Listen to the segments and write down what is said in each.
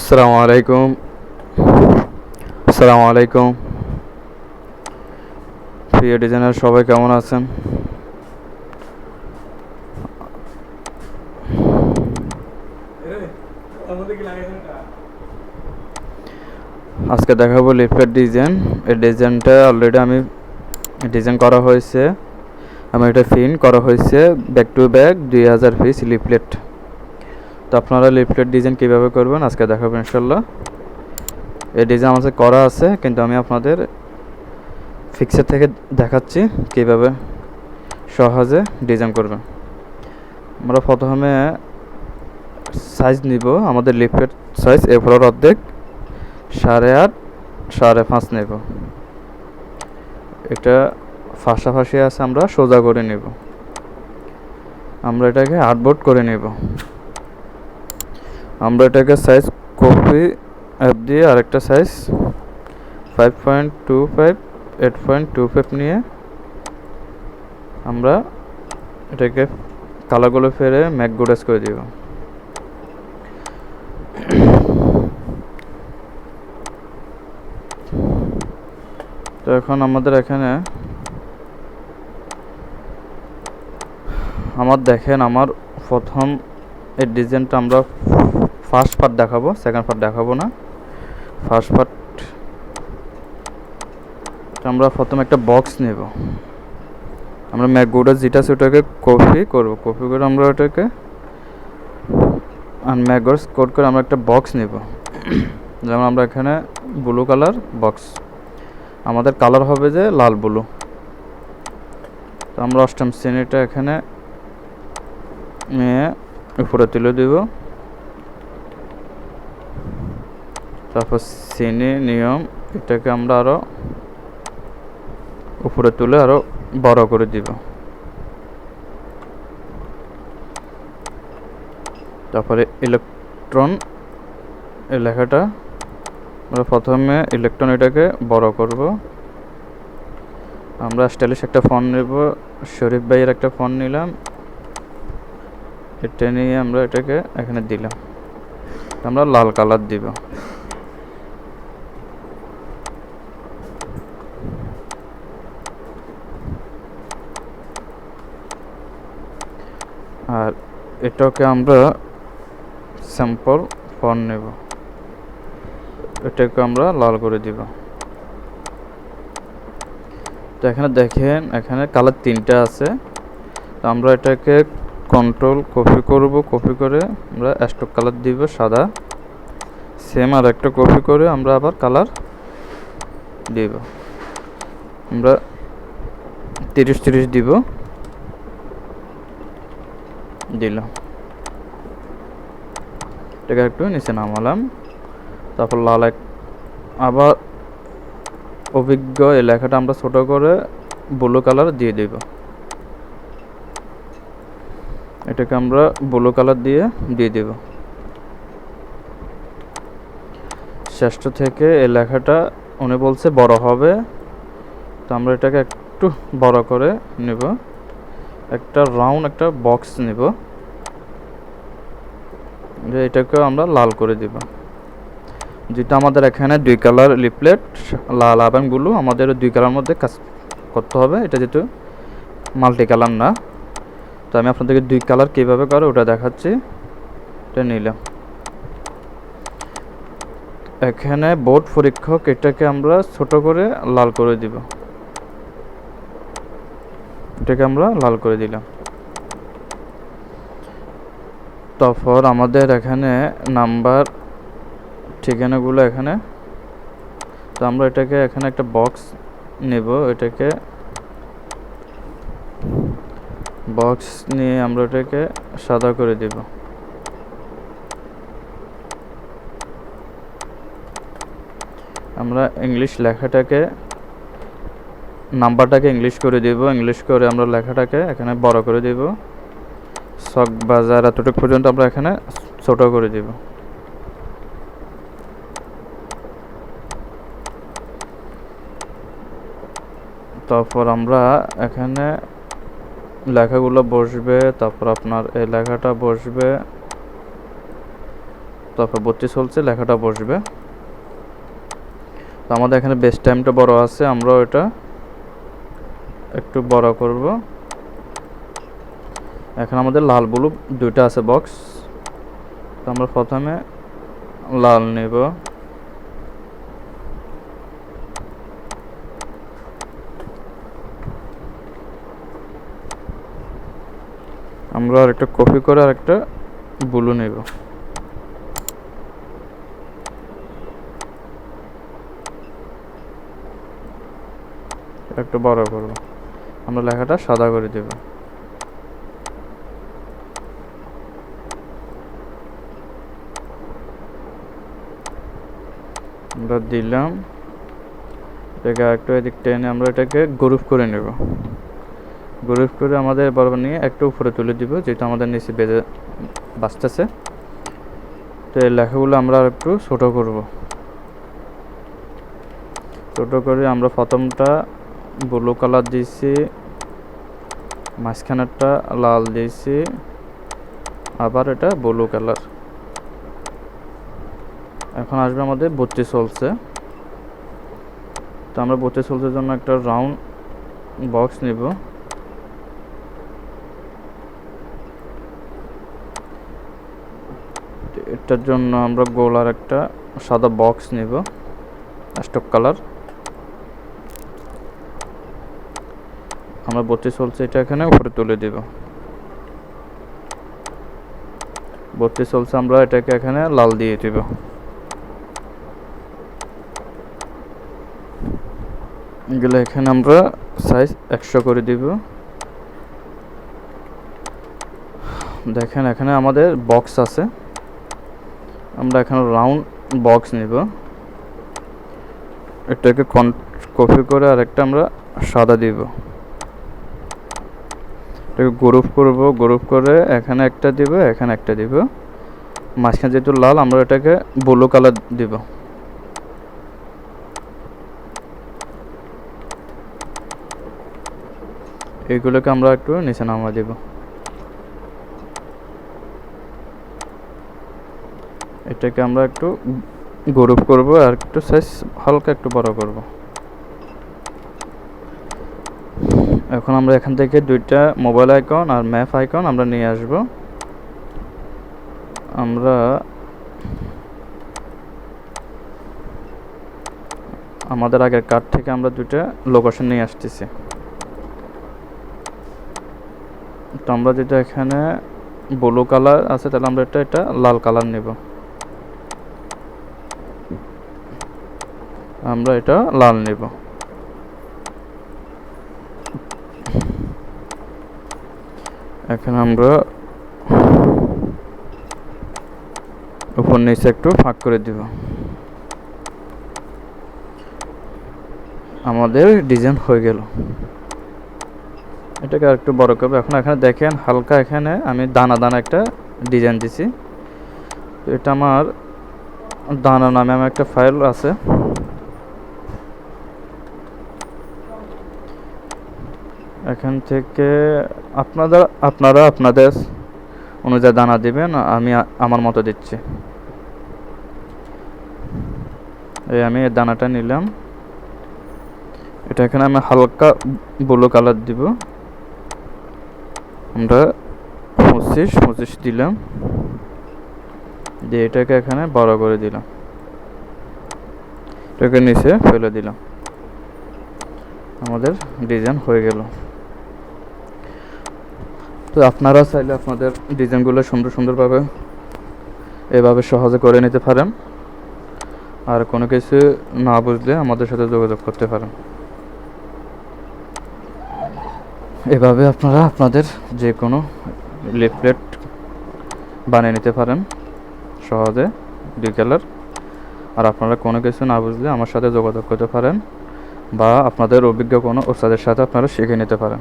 আসসালামু আলাইকুম। আসসালামু আলাইকুম। প্রিয় ডিজাইনার সবাই কেমন আছেন? আজকে দেখাবো লিফলেট ডিজাইন। এই ডিজাইনটা অলরেডি আমি ডিজাইন করা হয়েছে। আমি এটা ফিন করা হয়েছে ব্যাক টু ব্যাক দুই হাজার পিস লিফলেট। তো আপনারা লিফলেট ডিজাইন কীভাবে করবেন আজকে দেখাবো ইনশাল্লাহ এই ডিজাইন আমার করা আছে, কিন্তু আমি আপনাদের ফিক্সের থেকে দেখাচ্ছি কীভাবে সহজে ডিজাইন করবেন। আমরা প্রথমে সাইজ নিব, আমাদের লিফলেট সাইজ এ ফলোর অর্ধেক, সাড়ে আট, সাড়ে পাঁচ নেব। এটা ফাঁসাফাঁসি আছে আমরা সোজা করে নেব। আমরা এটাকে আর্টবোর্ড করে নেব। আমরা এটাকে সাইজ কপি অ্যাপ দিয়ে আরেকটা size five point two five eight point two five নিয়ে আমরা এটাকে কালারগুলো ফেরে ম্যাক গোডাস করে দিব। তো এখন আমাদের এখানে আমার দেখেন আমার প্রথম এই ডিজাইনটা আমরা ফার্স্ট পার্ট দেখাবো সেকেন্ড পার্ট দেখাবো না। ফার্স্ট পার্ট আমরা প্রথমে একটা বক্স নেব। আমরা ম্যাকগুডা যেটা আছে ওটাকে কপি করব। কপি করে আমরা ওটাকে আর ম্যাগস কোড করে আমরা একটা বক্স নেব। যেমন আমরা এখানে ব্লু কালার বক্স আমাদের কালার হবে যে লাল ব্লু তো আমরা অষ্টম শ্রেণীটা এখানে নিয়ে উপরে তুলে দেব। তারপর শ্রেণি নিয়ম, এটাকে আমরা আরও উপরে তুলে আরও বড় করে দিব। তারপরে ইলেকট্রন এই লেখাটা আমরা প্রথমে ইলেকট্রন এটাকে বড় করব। আমরা স্টাইলিশ একটা ফোন নেব, শরীফ ভাইয়ের একটা ফোন নিলাম। এটা নিয়ে আমরা এটাকে এখানে দিলাম। আমরা লাল কালার দিব আর এটাকে আমরা স্যাম্পল ফোন নেব। এটাকে আমরা লাল করে দিব। তো এখানে দেখেন, এখানে কালার তিনটা আছে। তো আমরা এটাকে কন্ট্রোল কপি করব। কপি করে আমরা স্টক কালার দিব সাদা। সেম আর একটা কপি করে আমরা আবার কালার দিব। আমরা তিরিশ তিরিশ দিব। এটাকে একটু নিচে নামালাম। তারপর লাল এক আবার অভিজ্ঞ এই লেখাটা আমরা ছোট করে ব্লু কালার দিয়ে দেব। এটাকে আমরা ব্লু কালার দিয়ে দিয়ে দেব। শ্রেষ্ঠ থেকে এই লেখাটা উনি বলছে বড় হবে। তো আমরা এটাকে একটু বড় করে নেব। একটা রাউন্ড একটা বক্স নেব। যে এটাকেও আমরা লাল করে দিব। যেটা আমাদের এখানে দুই কালার লিপলেট লাল ব্লু আমাদের দুই কালার মধ্যে কাজ করতে হবে। এটা যেহেতু মাল্টি কালার না, তো আমি আপনাদেরকে দুই কালার কীভাবে করে ওটা দেখাচ্ছি। এটা নিলাম। এখানে বোর্ড পরীক্ষক এটাকে আমরা ছোট করে লাল করে দিব। এটাকে আমরা লাল করে দিলাম। তারপর আমাদের এখানে নাম্বার ঠিকানাগুলো এখানে। তো আমরা এটাকে এখানে একটা বক্স নেব, এটাকে বক্স নিয়ে আমরা এটাকে সাদা করে দেব। আমরা ইংলিশ লেখাটাকে নাম্বারটাকে ইংলিশ করে দেব। ইংলিশ করে আমরা লেখাটাকে এখানে বড় করে দেব। শখ বাজার এতটুকু পর্যন্ত আমরা এখানে ছোট করে দেব। তারপর আমরা এখানে লেখাগুলো বসবে, তারপর আপনার এই লেখাটা বসবে। তারপর বত্রিশ চলছে, লেখাটা বসবে। তো আমাদের এখানে বেস্ট টাইমটা বড় আছে আমরা এটা একটু বড় করব। এখন আমাদের লাল ব্লু দুইটা আছে বক্স তো আমরা প্রথমে লাল নেব। আমরা আর একটা কপি করে আর একটা ব্লু নেব। একটু বড় করব। আমরা লেখাটা সাদা করে দেব। আমরা দিলাম। এটাকে একটু এদিক টেনে আমরা এটাকে গ্রুপ করে নেব। গ্রুপ করে আমাদের বরাবর নিয়ে একটু উপরে তুলে দিব, যেহেতু আমাদের নিচে বেজে বাঁচতেছে তো এই লেখাগুলো আমরা আর একটু ছোটো করব। ছোটো করে আমরা প্রথমটা ব্লু কালার দিয়েছি, মাঝখানেরটা লাল দিয়েছি, আবার এটা ব্লু কালার এখন আসবে আমাদের বত্রিশ চলছে। তো আমরা বত্রিশ চলছের জন্য একটা রাউন্ড বক্স নিব। এটার জন্য আমরা গোলার একটা সাদা বক্স নিব স্টক কালার আমরা বত্রিশ চলছে এটা এখানে, উপরে তুলে দিব। বত্রিশ চলছে আমরা এটাকে এখানে লাল দিয়ে দিব। এগুলো এখানে আমরা সাইজ একশো করে দিব। দেখেন এখানে আমাদের বক্স আছে। আমরা এখানে রাউন্ড বক্স নিব। এটাকে কপি করে আরেকটা আমরা সাদা দিব। গ্রুপ করব, গ্রুপ করে এখানে একটা দিব, এখানে একটা দিব। মাঝখানে যেহেতু লাল, আমরা এটাকে ব্লু কালার দিব। এইগুলোকে আমরা একটু নিচে নামা দিব। এটাকে আমরা একটু গ্রুপ করব আর একটু সাইজ হালকা একটু বড় করব। এখন আমরা এখান থেকে দুইটা মোবাইল আইকন আর ম্যাপ আইকন আমরা নিয়ে আসব। আমরা আমাদের আগের কার্ড থেকে আমরা দুইটা লোকেশন নিয়ে আসতেছি। তো আমরা যেটা এখানে ব্লু কালার আছে, তাহলে আমরা এটা এটা লাল কালার নেব। আমরা এটা লাল নেব। এখন আমরা উপর নিচে একটু ফাঁক করে দিব। আমাদের ডিজাইন হয়ে গেল। এটাকে আর একটু বড় করব। এখন এখানে দেখেন হালকা এখানে আমি দানা দানা একটা ডিজাইন দিছি। এটা আমার দানা নামে আমার একটা ফাইল আছে। এখান থেকে আপনাদের, আপনারা আপনাদের অনুযায়ী দানা দিবেন, আমি আমার মতো দিচ্ছি। এই আমি দানাটা নিলাম। এটা এখানে আমি হালকা ব্লু কালার দিব। আমরা পঁচিশ পঁচিশ দিলাম। দিয়ে এটাকে এখানে বড় করে দিলাম। এটাকে নিচে ফেলে দিলাম। আমাদের ডিজাইন হয়ে গেল। তো আপনারা চাইলে আপনাদের ডিজাইনগুলো সুন্দর সুন্দরভাবে এভাবে সহজে করে নিতে পারেন। আর কোনো কিছু না বুঝলে আমাদের সাথে যোগাযোগ করতে পারেন। এভাবে আপনারা আপনাদের যে কোনো লিফলেট বানিয়ে নিতে পারেন সহজে দুই আর আপনারা কোনো কিছু না বুঝলে আমার সাথে যোগাযোগ করতে পারেন বা আপনাদের অভিজ্ঞ কোনো ওস্তাদের সাথে আপনারা শিখে নিতে পারেন।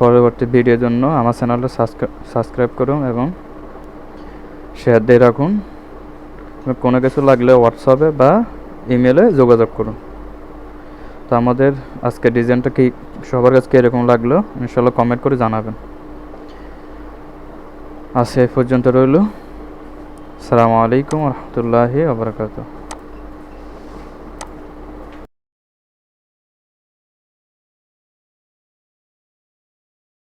পরবর্তী ভিডিওর জন্য আমার চ্যানেলটা সাবস্ক্রাইব করুন এবং শেয়ার দিয়ে রাখুন। কোনো কিছু লাগলে হোয়াটসঅ্যাপে বা ইমেলে যোগাযোগ করুন। তো আমাদের আজকে ডিজাইনটা কি, সবার কাছে কীরকম লাগল ইনশাল্লাহ কমেন্ট করে জানাবেন। আজকে এই পর্যন্ত রইল। আসসালামু আলাইকুম রহমতুল্লাহি আবরকাত